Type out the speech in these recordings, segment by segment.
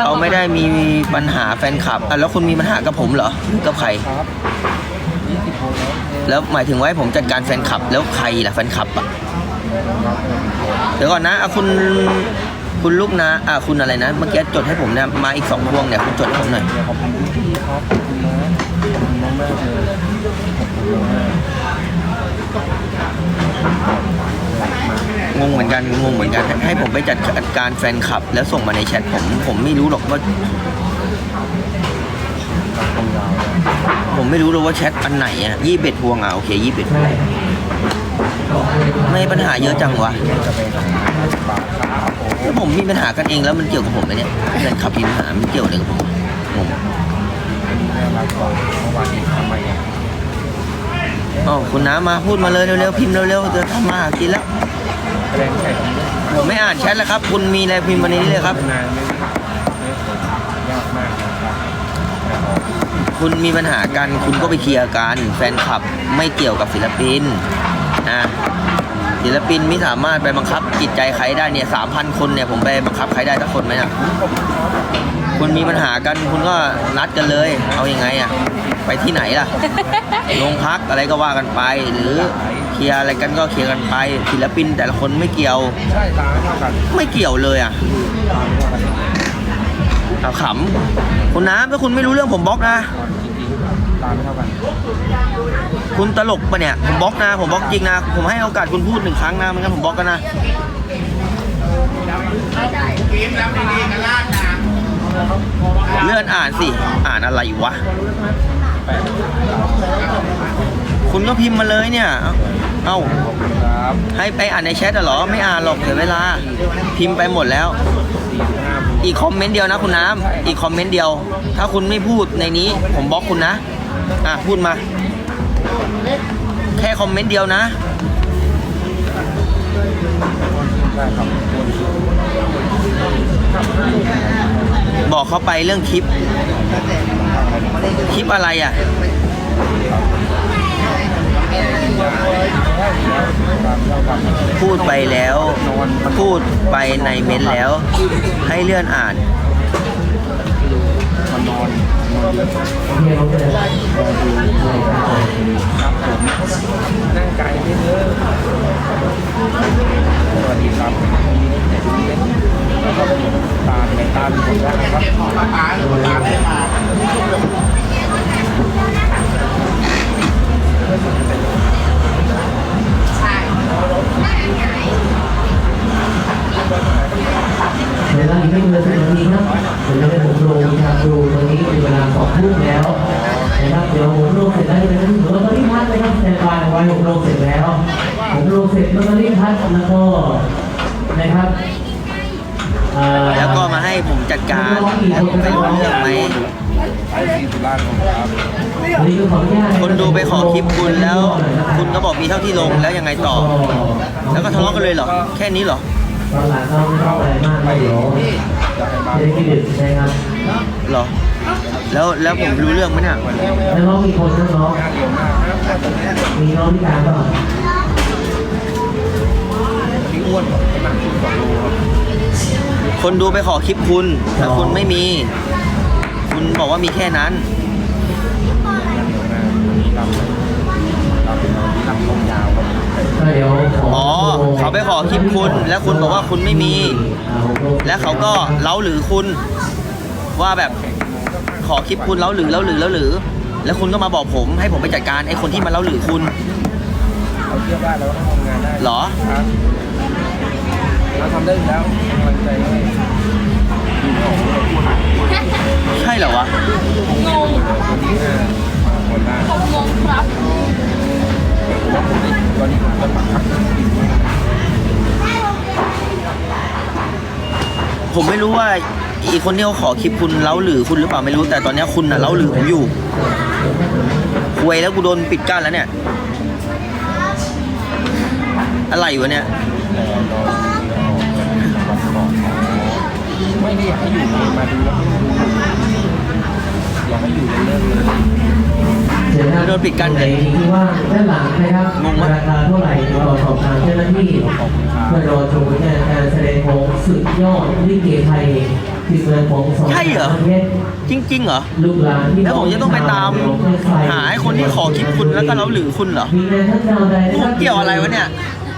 เราไม่ได้มีปัญหาแฟนคลับอะแล้วคุณมีปัญหากับผมเหรอหรือกับใคร แล้วหมายถึงว่าให้ผมจัดการแฟนคลับ แล้วใครล่ะแฟนคลับอะเดี๋ยวก่อนนะอะคุณคุณลูกนะอะคุณอะไรนะ เมื่อกี้จดให้ผมเนี่ยมาอีกสองพวงเนี่ยคุณจดให้ผมหน่อย งงเหมือนกันงงเหมือนกันให้ผมไปจัดการแฟนคลับ แล้วส่งมาในแชทผมผมไม่รู้หรอกว่า ผมไม่รู้เลยว่าแชทอันไหนอะยี่สิบเอ็ดพวงอะโอเคยี่สิบเอ็ดไม่ปัญหาเยอะจังวะจะไปทำงานบาทครับโอ้โหแล้วผมมีปัญหากันเองแล้วมันเกี่ยวกับผมไหมเนี่ยแฟนคลับมีปัญหามันเกี่ยวอะไรกับผมงงน่ารักกว่าเมื่อวานนี้ทำไมอะอ๋อคุณน้ามาพูดมาเลยเร็วๆพิมพ์เร็วๆจะทำมากินแล้ว แรงแข่งผมไม่อ่านแชทแล้วครับ คุณมีอะไรพิมพ์มาในนี้เลยครับ นานไม่ไม่ผลยากมากนะครับแต่ออกคุณมีปัญหากัน คุณก็ไปเคลียร์กัน แฟนคลับไม่เกี่ยวกับศิลปินนะศิลปินไม่สามารถไปบังคับจิตใจใครได้เนี่ยสามพันคนเนี่ยผมไปบังคับใครได้สักคนไหมอะคุณมีปัญหากันคุณก็นัดกันเลย เอาอยัางไงอะ ไปที่ไหนล่ะ โรงพักอะไรก็ว่ากันไปหรือ ลียร์อะไรกันก็เคลียร์กันไปศิลปินแต่ละคนไม่เกี่ยว ใช่ตาไม่เท่ากันไม่เกี่ยวเลยอะตาไม่เท่ากันเอาขำคุณน้ำถ้าคุณไม่รู้เรื่องผมบล็อกนะก่อนจริงๆตาไม่เท่ากันคุณตลกปะเนี่ยผมบล็อกนะ ผมบล็อกจริงนะ ผมให้โอกาสคุณพูดหนึ่งครั้งนะไม่งั้นผมบล็อกกันนะเลื่อนอ่านสิ อ่านอะไรวะ คุณก็พิมพ์มาเลยเนี่ย เอ้า ครับให้ไปอ่านในแชทเหรอ ไม่อ่านหรอกเสียเวลา พิมพ์ไปหมดแล้ว อีกคอมเมนต์เดียวนะคุณน้ำอีกคอมเมนต์เดียว ถ้าคุณไม่พูดในนี้ ผมบล็อกคุณนะ อะ พูดมา แค่คอมเมนต์เดียวนะ บอกเขาไปเรื่องคลิป คลิปอะไรอะพูดไปแล้ว พูดไปในเม้นแล้ว ให้เลื่อนอ่านมันนอน แทนบายไว้ผมลงเสร็จแล้ว ผมลงเสร็จลอตเตอรี่พัดแล้วก็นะครับเอ่อแล้วก็มาให้ผมจัดการแล้วผมไปรู้เรื่องไหมไอซีสุราษฎร์ของครับวันนี้ก็ขออนุญาตคนดูไปขอคลิปคุณแล้ว คุณก็บอกมีเท่าที่ลงแล้วยังไงต่อ แล้วก็ทะเลาะกันเลยเหรอ แค่นี้เหรอตอนหลังเราไม่ต้องอะไรมากไม่เดี๋ยว จะได้คิดดึกนะครับเหรอ แล้วแล้วผมรู้เรื่องไหมเนี่ยแล้วน้องมีคนน้องงานเยอะมากครับมีน้องพิการเปล่าพี่อ้วนน้ำหนักขึ้นสองโลครับคนดูไปขอคลิปคุณ แต่คุณไม่มี คุณบอกว่ามีแค่นั้นงานเยอะมากวันนี้ลำลำลำลงยาวครับก็เดี๋ยวขอ๋อเขา ไปขอคลิปคุณ แล้วคุณบอกว่าคุณไม่มี แล้วเขาก็เล้าหรือคุณว่าแบบขอคลิปคุณเล้าหรือเล้าหรือเล้าหรือ แล้วคุณก็มาบอกผมให้ผมไปจัดการไอ้คนที่มาเล้าหรือคุณเราเทียบได้เราก็ทำงานได้เหรอครับเราทำได้อยู่แล้วกำลังใจให้ดูไม่ออกว่าเราพูดใช่เหรอวะวันนี้เออคนได้ผมงงครับแล้วผมได้ตอนนี้ผมจะปักหลักจริงๆว่า ผมไม่รู้ว่าอีกคนที่เขาขอคลิปคุณเล้าหรือคุณหรือเปล่าไม่รู้แต่ตอนเนี้ยคุณน่ะเล้าหรือผมอยู่ควยแล้วกูโดนปิดกั้นแล้วเนี่ย อะไรวะเนี่ยแต่เราเราวันก่อนไม่ได้อยากให้อยู่เลยมาดูแล้วไม่ดูอยากให้อยู่เรื่องเลยเดี๋ยวะโดนปิดกั้นเลยที่ว่าด้านหลังนะครับงงไหมราคาเท่าไหร่เราสอบถามเจ้าหน้าที่เพื่อรอชมผลงานการแสดงของ สุดยอดลิเกไทยทีมงานของสองใช่เหรอ ประเทศจริง ๆ เหรอ ลูกหลานที่แล้วผมจะต้องไปตามหาไอ้คนที่ขอคลิปคุณแล้วก็เล้าหรือคุณเหรอ มีงานท่านดาวใดนะคผรัมเกี่ยวอะไรวะเนี่ย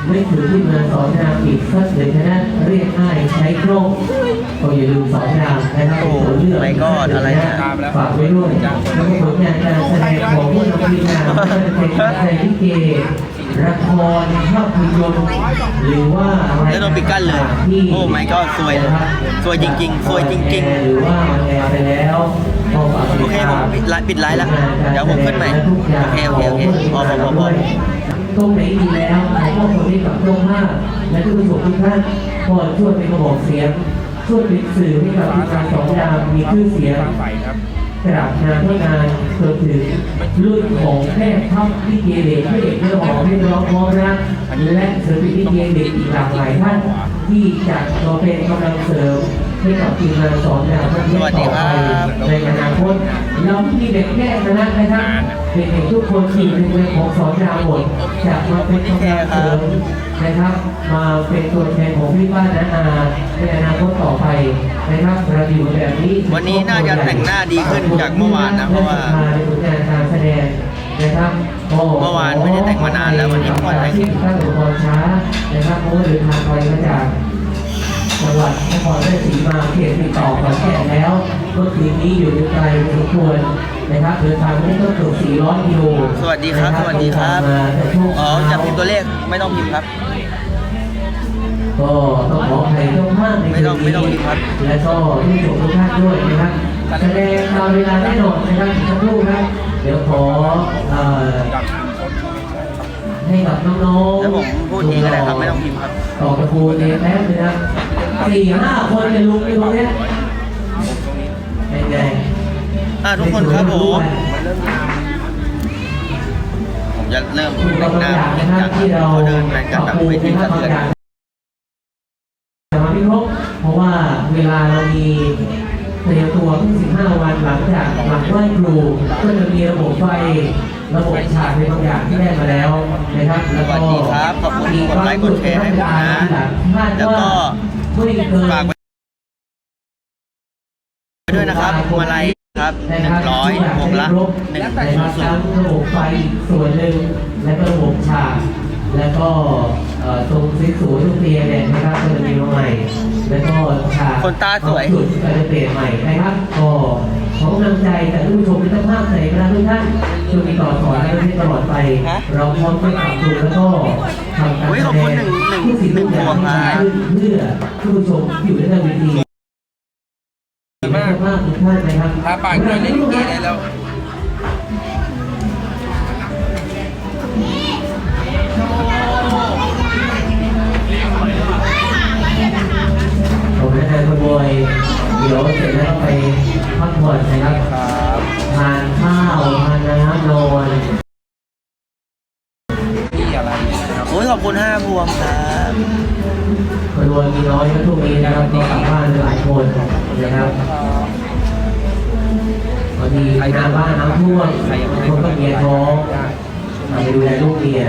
ไม่ถือที่มาสอนดาวอีกสักเดือนนะเรียกง่ายใช้ครบก็อย่าลืมสอนดาวนะครับโอ้เป็นตัวเลือก my god อะไรเนี่ย ฝากไว้ด้วยแล้วก็ผลงานการแสดงของผู้นำทีมงานไม่ว่าจะเป็นการแสดงลิเก ละครภาพยนตร์หรือว่าอะไรแล้วโดนปิดกั้นเลยที่โอ้ my god ซวยเลยนะครับซวยจริงๆซวยจริงๆหรือว่ามันแอร์ไปแล้วก็ฝากติดโอเคผมตามปิดไลฟ์ปิดไลฟ์แล้วเดี๋ยวผมขึ้นใหม่โอเคโอเคโอเคพอพอพอพอตรงไหนดีแล้วขอมอบคนนี้กับตรงหน้าและทุกผู้ชมทุกท่านก็ช่วยเป็นกระบอกเสียงช่วยเป็นสื่อให้กับทีมงานสองดาวมีชื่อเสียง ฟ้าใสครับกราบงานที่งานจนถึงรุ่นของแพทย์ทัพที่เกเด็กพระเอกเรื่องของพี่ร้องพร้อมรักและศิลปินที่เกเด็กอีกหลากหลายท่านที่จะมาเป็นกำลังเสริม ให้กับทีมงานสอนดาวประเทศต่อไปในอนาคตเราไม่มีเด็กแค่คณะนะครับเด็กๆทุกคนที่เป็นเรื่องของสอนดาวหมดจะมาเป็นกำลังเสริมนะครับ มาเป็นตัวแทนของพี่ป้านาอาในอนาคตต่อไปนะครับเราอยู่แบบนี้วันนี้น่าจะแต่งหน้าดีขึ้นจากเมื่อวานนะเพราะว่าในผลงานการแสดงนะครับก็เมื่อวานไม่ได้แต่งมานานแล้ววันนี้เพิ่งแต่งที่ท่านอุปกรณ์ช้านะครับเพราะว่าเดินทางไปมาจาก จังหวัดนครราชสีมาเขตติดต่อขอนแก่นแล้วก็คืนนี้อยู่ในไกลพอสมควรนะครับเดินทางไม่ต้องเกือบ400กิโลสวัสดีครับนะสวัสดีครับมาแต่ช่วงอ๋อเช้าจะพิมพ์ตัวเลขไม่ต้องพิมพ์ครับ ก็ต้องขออภัยเจ้าภาพในไม่ต้องไม่ต้องพิมพ์ครับ และก็ผู้ชมทุกท่านด้วยนะครับ แสดงตามเวลาแน่นอนนะครับสักครู่ครับเดี๋ยวขอเอ่อกับชุมชนให้กับน้องๆแล้วผมพูดเองก็ได้ครับไม่ต้องพิมพ์ครับต่อกระพูนเองแป๊บนึงนะ สี่ห้าคนในลุงในตรงเนี้ยเป็นไงอ่าทุกคนครับผม ผมจะเริ่มคุณแต่งกำหลัน้างอย่างนะครับที่เราเขาเดินเหมือนกันแบบไม่ทิ้งสะเทือนแต่มาไม่ครบเพราะว่าเวลาเรามีเตรียมตัวเพิ่ง15 วันหลังจากหลังไหว้ครูก็จะมีระบบไฟระบบฉากในบางอย่างที่ได้มาแล้วนะครับแล้วก็สวัสดีครับขอบคุณที่กดไลค์กดแชร์ให้ผมนะแล้วก็ ไม่เกินฝากไว้ด้วยนะครับมาลัยครับหนึ่งร้อยวงละหนึ่งนะคศูรับนย์ศูทั้นงย์ระบบไฟอีกส่วนหนึ่งและก็ระบบฉาก แล้วก็เอ่อตรงซีสูทุกเตียงเนี่ยนะครับก็จะมีมาใหม่ แล้วก็ฉากคนตาสวยจุดก็จะเปลี่ยนใหม่นะครับก็ขอกำลังใจแต่ผู้ชมเป็นเจ้าภาพใส่กระทุกท่านช่วยติดต่อสอนและให้ตลอดไป เราพร้อมจะปรับปรุงแล้วก็ทำการเฮ้ยแสขอบดคุณงหนึ่งหนึ่งทุกสิ่งทุกอย่างหนึ่งพวงครับเพื่อผู้ชมอยู่ในเวทีมากมากทุกท่านนะครับถ้าปากด้วยเล่นลิเกได้แล้ว ผมและนายขบวยเดี๋ยวเสร็จแล้วไปพักผ่อนนะครับครับทานข้าวทานน้ำนอนนี่อะไรนะครับโอ้ยขอบคุณห้าพวงครับขบวนมีน้อยก็ทุกนี้นะครับก็กลับบ้านหลายคนนะครับบางทีน้ำบ้านน้ำท่วมบางคนก็เมียท้องเอาไปดูแลลูกเมีย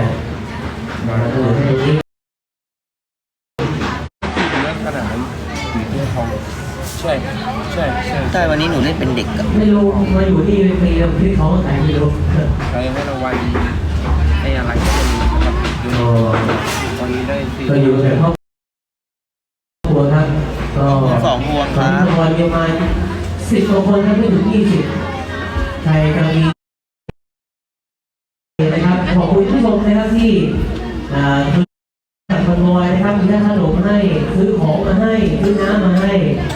มาเออให้ตรงนี้ที่เป็น เรื่องขนาดผีเพื่อทองใช่ใช่ใช่ใช่วันนี้หนูเล่นเป็นเด็กอะไม่รู้มาอยู่ที่ปีแล้วที่ท้องไหนไม่รู้ใครให้รางวัลให้อะไรก็ไม่รู้นะครับอยู่ก็วันนี้ได้สี่ก็อยู่ในครอบครัวครับก็สองพวงคสอรังบคนประมาณสิบกว่าคนครับไม่ถึงยี่สิบใครกำลังมีนะครับขอบคุณผู้ชมนะครับที่อ่าคือจัดคอนวอย นะครับมีทั้งขนมให้ ซื้อของมาให้ ซื้อน้ำมาให้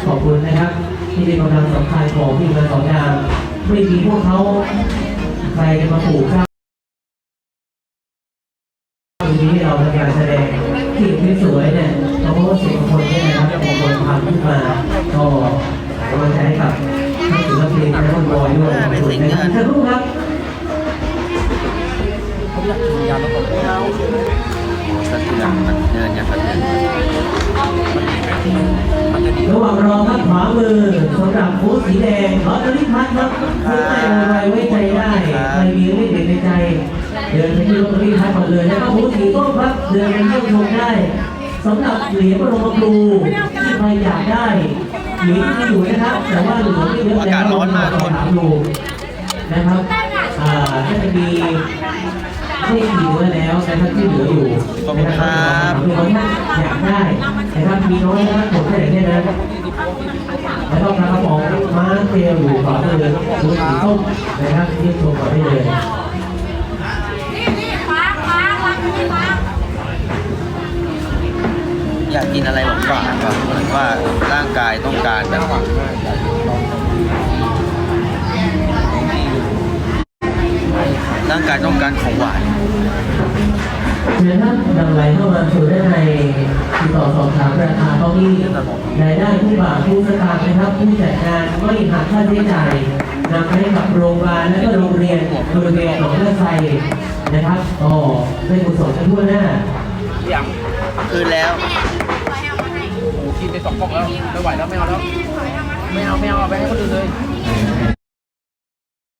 ขอบคุณนะครับ ที่เป็นกำลังสำคัญของทีมงานสองดาวไม่มีพวกเขาใครจะมาปลูกข้าววันนี้เราทำการแสดงที่ที่สวยเนี่ยเพราะว่าเสียงคนเนี่ยนะครับเป็นคนทำขึ้นมาก็กำลังใจให้กับทั้งศิลปินและคนบอยด้วยเป็นสิ่งที่นะครับทุกครับ สะเทือนมันเดินอย่างสะเทือนมันจะดีระหว่างรอครับขวามือสำหรับฟูดสีแดงลอตเตอรี่พัดครับซื้อไม่โอนไวไว้ใจได้ใครมีเลขเด็ดในใจ เดินไปที่ลอตเตอรี่พัดก่อนเลยแล้วก็ฟูดสีส้มครับเดินไปเยี่ยมชมได้สำหรับเหรียญบรมครูที่ใครอยากได้หรือที่อยู่นะครับ แต่ว่าเหลือไม่เยอะอากาศร้อนมากทุกคนถามดูนะครับอ่าก็จะมี ไม่กี่เนื้อแล้วนะครับที่เหลืออยู่ขอบคุณครับคือว่าท่านอยากได้นะครับมีน้อยนะครับผมแค่ไหนเนี่ยนะแล้วก็กระป๋องม้าเกลียวอยู่ขวามือดูสีส้มนะครับที่ชมก่อนได้เลยนี่นี่ฟ้าฟ้าฟ้านี่ฟ้าอยากกินอะไรหวานๆครับเหมือนว่าร่างกายต้องการแบบ ร่างกายต้องการของหวานเชิญท่านนำไหลเข้ามาสู่ด้านในติดต่อสอบถามราคาเก้าอี้รายได้ผู้บ่าวผู้สตางค์นะครับผู้จัดงานไม่หักค่าใช้จ่ายนำไปให้กับโรงพยาบาลและก็โรงเรียนบริเวณหนองเลือดไฟนะครับก็ได้กุศลกันทั่วหน้ายังคืนแล้วโอ้กินไปสองกล่องแล้วไม่ไหวแล้วไม่เอาแล้วไม่เอาไม่เอาเอาไปให้คนอื่นเลย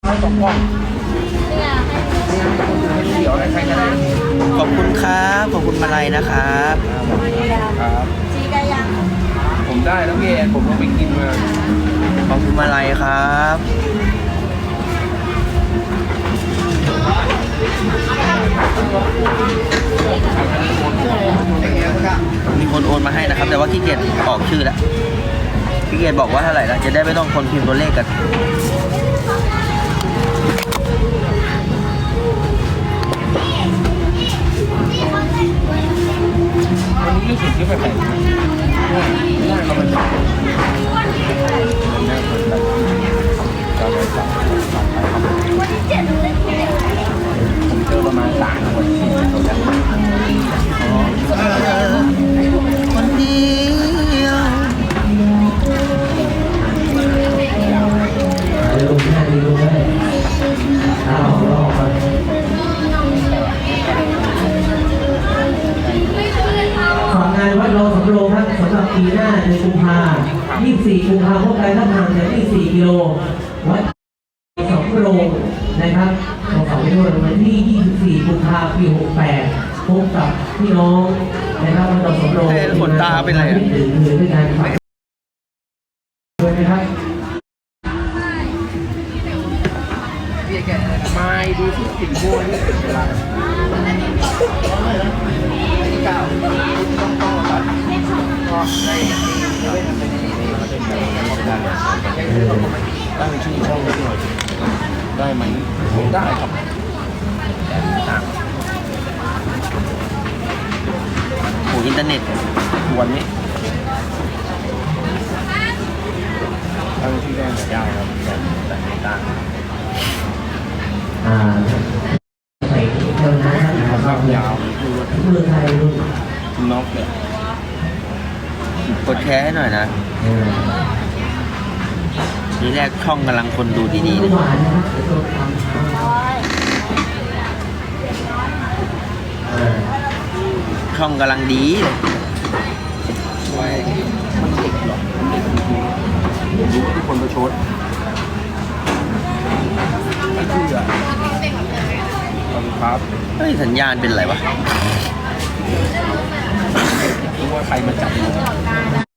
เอาสองกล่อง เนี่ยให้ลูกเดี๋ยวได้ใครก็ได้ขอบคุณครับ ขอบคุณมาลัยนะครับ ครับชีกายังผมได้แล้วพี่แอนผมลงไปกินมาขอบคุณมาลัยครับมีคนโอนมาให้นะครับ แต่ว่าขี้เกียจออกชื่อแล้วขี้เกียจบอกว่าเท่าไหร่แล้วจะได้ไม่ต้องคนพิมพ์ตัวเลขกัน นี่สิที่แบบไหนนี่เรามันจับมันแน่นมันแบบเราไปจับจับไปครับวันที่เจ็ดเลยผมเจอประมาณสามคนที่เขาจะ ปีหน้าในกุมภา24กุมภาพบกันถ้าห่างจาก24กิโลวัดสำโรงนะครับของเขาไม่รู้วันที่ 24กุมภาปี 68พบกับพี่น้องนะครับวัดรอสำโรงเอ้ยขนตาเป็นไรอะถึงถึงด้วยกันฝากด้วยนะครับไม่ดูทุกสิ่งด้วยเวลาที่เก้า ต้องต้องรับก็ได้ตั้งชื่อช่องด้วยได้ไหมได้ครับแต่ต่างโหอินเทอร์เน็ตวันนี้ตั้งชื่อได้ไหมได้ครับแต่แต่ไม่ต่าง อ่าใส่เท่านั้นนะครับ ครับยาว เมืองไทยรุ่น นกเนี่ย กดแชร์ให้หน่อยนะเออทีแรกช่องกำลังคนดูดีๆเลยหวานนะครับเดี๋ยวตัวทำเออช่องกำลังดีเลยมันติดหรอมันติดจริงๆรู้ว่าทุกคนประชดไม่เชื่อขอบคุณครับเฮ้ยสัญญาณเป็นไรวะ รู้ว่าใครมาจับ